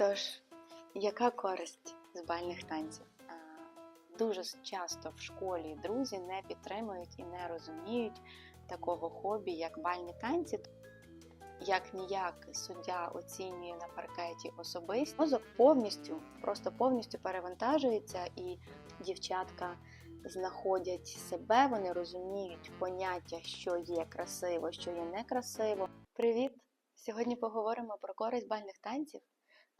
Тож, яка користь з бальних танців? Дуже часто в школі друзі не підтримують і не розуміють такого хобі, як бальні танці. Як ніяк суддя оцінює на паркеті особисто, мозок повністю, просто повністю перевантажується, і дівчатка знаходять себе, вони розуміють поняття, що є красиво, що є некрасиво. Привіт! Сьогодні поговоримо про користь бальних танців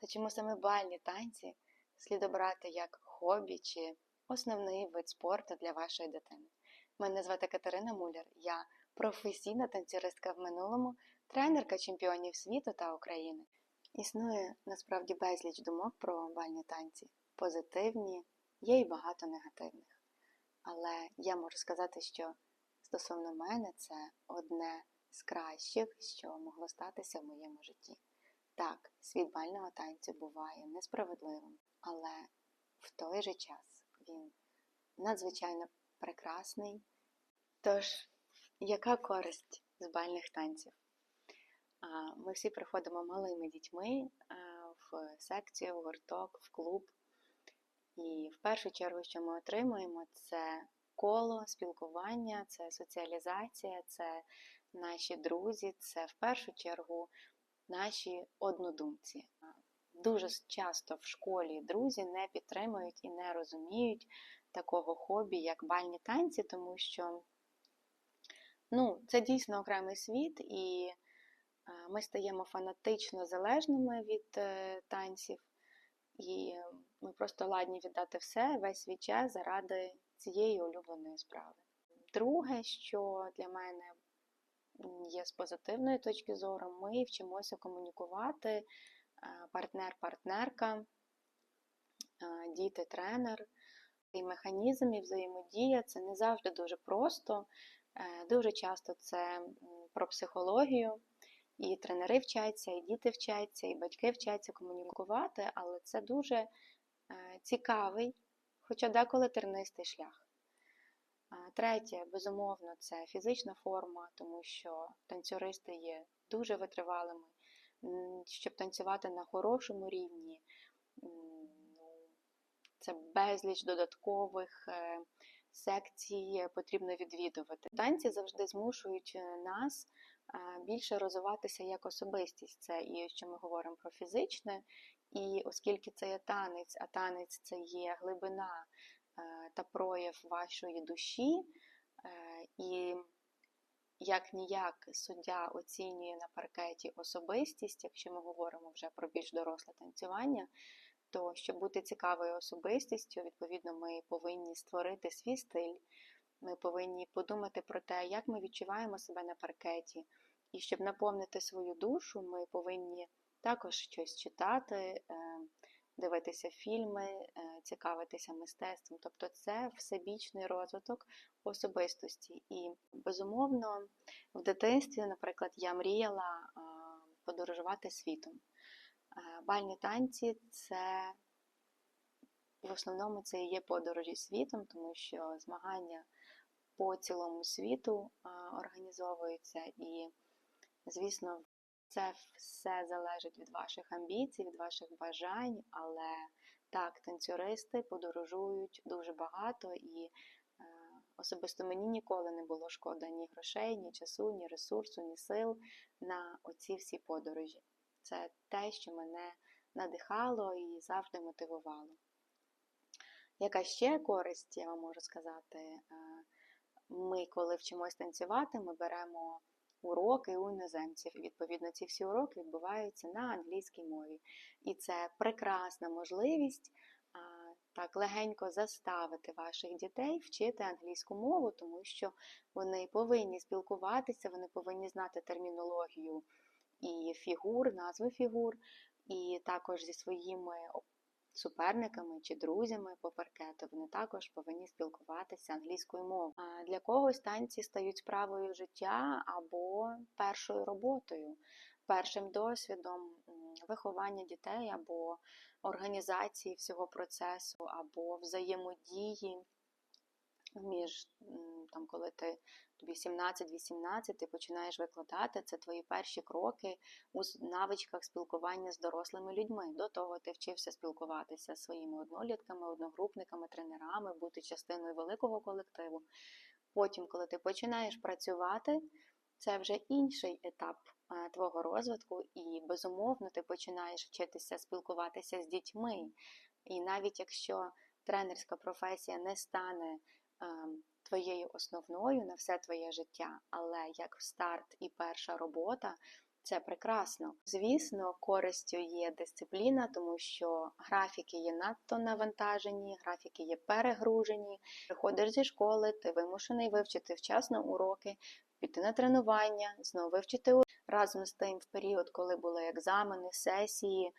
та чому саме бальні танці слід обрати як хобі чи основний вид спорту для вашої дитини. Мене звати Катерина Муляр, я професійна танцюристка в минулому, тренерка чемпіонів світу та України. Існує насправді безліч думок про бальні танці, позитивні, є й багато негативних. Але я можу сказати, що стосовно мене це одне з кращих, що могло статися в моєму житті. Так, світ бального танцю буває несправедливим, але в той же час він надзвичайно прекрасний. Тож, яка користь з бальних танців? Ми всі приходимо малими дітьми в секцію, в гурток, в клуб. І в першу чергу, що ми отримуємо, це коло спілкування, це соціалізація, це наші друзі, це в першу чергу наші однодумці. Дуже часто в школі друзі не підтримують і не розуміють такого хобі, як бальні танці, тому що ну, це дійсно окремий світ, і ми стаємо фанатично залежними від е, танців, і ми просто ладні віддати все, весь свій час заради цієї улюбленої справи. Друге, що для мене є з позитивної точки зору, ми вчимося комунікувати партнер-партнерка, діти-тренер. І механізм і взаємодія це не завжди дуже просто. Е, дуже часто це про психологію, і тренери вчаться, і діти вчаться, і батьки вчаться комунікувати, але це дуже е, цікавий, хоча деколи тернистий шлях. Третє, безумовно, це фізична форма, тому що танцюристи є дуже витривалими. Щоб танцювати на хорошому рівні, ну, це безліч додаткових е, секцій потрібно відвідувати. Танці завжди змушують е, нас більше розвиватися як особистість. Це і що ми говоримо про фізичне, і оскільки це є танець, а танець це є глибина е, та прояв вашої душі, і як ніяк суддя оцінює на паркеті особистість, якщо ми говоримо вже про більш доросле танцювання, то щоб бути цікавою особистістю, відповідно, ми повинні створити свій стиль, ми повинні подумати про те, як ми відчуваємо себе на паркеті. І щоб наповнити свою душу, ми повинні також щось читати, е, дивитися фільми, е, цікавитися мистецтвом. Тобто це всебічний розвиток особистості. І, безумовно, в дитинстві, наприклад, я мріяла подорожувати світом. Бальні танці це в основному це і є подорожі світом, тому що змагання по цілому світу організовуються, і, звісно, це все залежить від ваших амбіцій, від ваших бажань, але так, танцюристи подорожують дуже багато, і е, особисто мені ніколи не було шкода ні грошей, ні часу, ні ресурсу, ні сил на оці всі подорожі. Це те, що мене надихало і завжди мотивувало. Яка ще користь, я вам можу сказати, е, ми, коли вчимось танцювати, ми беремо уроки у іноземців. Відповідно, ці всі уроки відбуваються на англійській мові. І це прекрасна можливість так легенько заставити ваших дітей вчити англійську мову, тому що вони повинні спілкуватися, вони повинні знати термінологію і фігур, назви фігур, і також зі своїми суперниками чи друзями по паркету, вони також повинні спілкуватися англійською мовою. Для когось танці стають справою життя або першою роботою, першим досвідом виховання дітей або організації всього процесу, або взаємодії між там, коли ти тобі 17-18, ти починаєш викладати, це твої перші кроки у навичках спілкування з дорослими людьми. До того ти вчився спілкуватися зі своїми однолітками, одногрупниками, тренерами, бути частиною великого колективу. Потім, коли ти починаєш працювати, це вже інший етап е, твого розвитку, і безумовно ти починаєш вчитися спілкуватися з дітьми. І навіть якщо тренерська професія не стане ем, твоєю основною на все твоє життя, але як старт і перша робота. Це прекрасно. Звісно, користю є дисципліна, тому що графіки є надто навантажені, графіки є перегружені. Приходиш зі школи, ти вимушений вивчити вчасно уроки, піти на тренування, знову вивчити разом з тим, в період, коли були екзамени, сесії, е,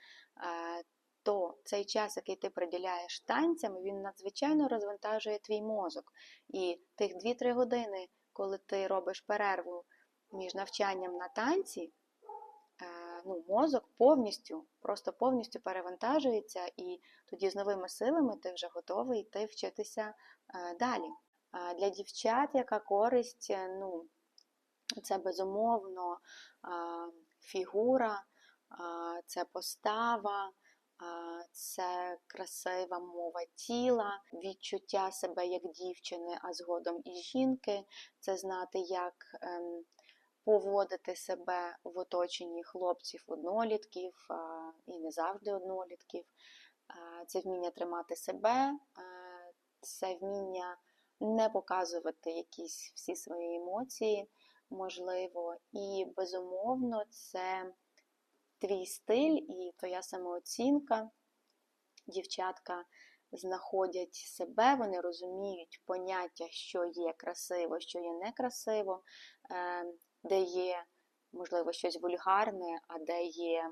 цей час, який ти приділяєш танцям, він надзвичайно розвантажує твій мозок. І тих 2-3 години, коли ти робиш перерву між навчанням на танці, е, ну, мозок повністю, просто повністю перевантажується, і тоді з новими силами ти вже готовий йти вчитися е, далі. Для дівчат, яка користь, е, ну, це безумовно фігура, це постава, це красива мова тіла, відчуття себе як дівчини, а згодом і жінки, це знати, як ем, поводити себе в оточенні хлопців, однолітків і не завжди однолітків. Це вміння тримати себе, це вміння не показувати якісь всі свої емоції, можливо, і безумовно, це твій стиль і твоя самооцінка. Дівчатка знаходять себе, вони розуміють поняття, що є красиво, що є некрасиво, е, де є, можливо, щось вульгарне, а де є е,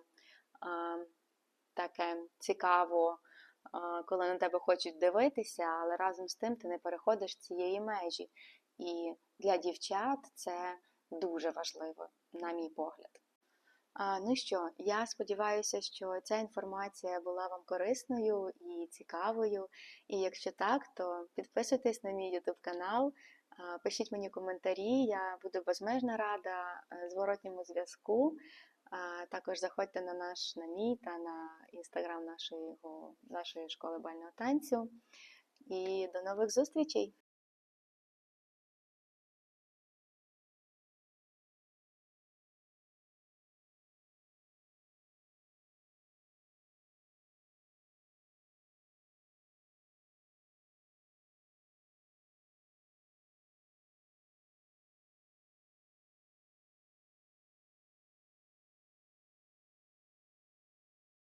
таке цікаво, е, коли на тебе хочуть дивитися, але разом з тим ти не переходиш цієї межі. І для дівчат це дуже важливо, на мій погляд. Ну що, я сподіваюся, що ця інформація була вам корисною і цікавою. І якщо так, то підписуйтесь на мій YouTube канал, пишіть мені коментарі, я буду безмежно рада е, зворотньому зв'язку. Також заходьте на наш на мій та на інстаграм нашої школи бального танцю. І до нових зустрічей!